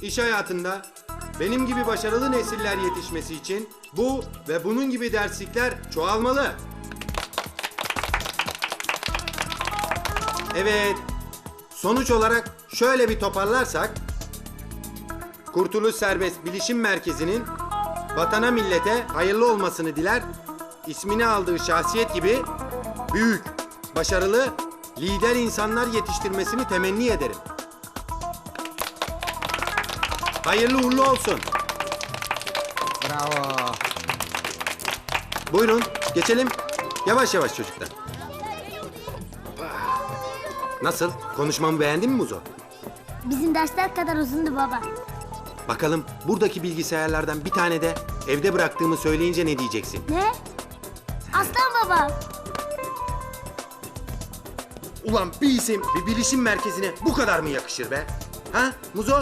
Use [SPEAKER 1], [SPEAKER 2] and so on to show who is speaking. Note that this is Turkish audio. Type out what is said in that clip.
[SPEAKER 1] İş hayatında benim gibi başarılı nesiller yetişmesi için bu ve bunun gibi derslikler çoğalmalı. Evet. Sonuç olarak şöyle bir toparlarsak Kurtuluş Serbest Bilişim Merkezi'nin vatana millete hayırlı olmasını diler. ismini aldığı şahsiyet gibi büyük, başarılı, lider insanlar yetiştirmesini temenni ederim. Hayırlı uğurlu olsun.
[SPEAKER 2] Bravo.
[SPEAKER 1] Buyurun geçelim. Yavaş yavaş çocuklar. Nasıl? Konuşmamı beğendin mi Muzo?
[SPEAKER 3] Bizim dersler kadar uzundu baba.
[SPEAKER 1] Bakalım buradaki bilgisayarlardan bir tane de evde bıraktığımı söyleyince ne diyeceksin?
[SPEAKER 3] Ne? Aslan baba.
[SPEAKER 1] Ulan bir isim bir bilişim merkezine bu kadar mı yakışır be? Ha Muzo?